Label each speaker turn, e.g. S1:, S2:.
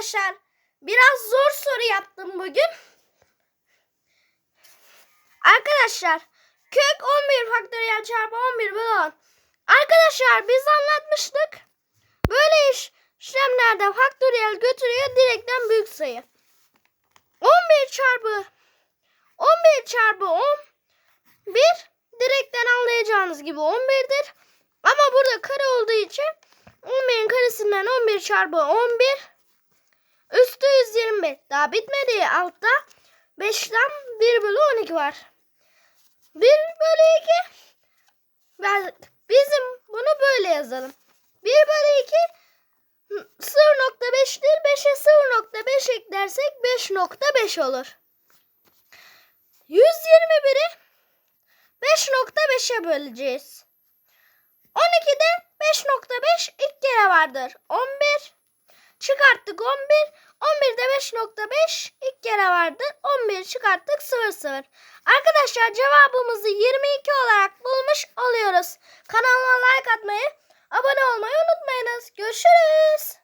S1: arkadaşlar. Biraz zor soru yaptım bugün. Arkadaşlar kök 11 faktöriyel çarpı 11 bölü 10. Arkadaşlar biz anlatmıştık. Böyle iş, işlemlerde faktöriyel götürüyor direkten büyük sayı. 11 çarpı 11 çarpı 11 direkten anlayacağınız gibi 11'dir. Ama burada kare olduğu için 11'in karesinden 11 çarpı 11 üstü 125. Daha bitmedi. Altta 5'ten 1 bölü 12 var. 1 bölü 2 ben, bizim bunu böyle yazalım. 1 bölü 2 0.5'tir. 5'e 0.5 eklersek 5.5 olur. 121'i 5.5'e böleceğiz. 12'de 5.5 ilk kere vardır. 11 çıkarttık 11. 11'de 5.5 ilk kere vardır. 11 çıkarttık 0 0. Arkadaşlar cevabımızı 22 olarak bulmuş oluyoruz. Kanalıma like atmayı, abone olmayı unutmayınız. Görüşürüz.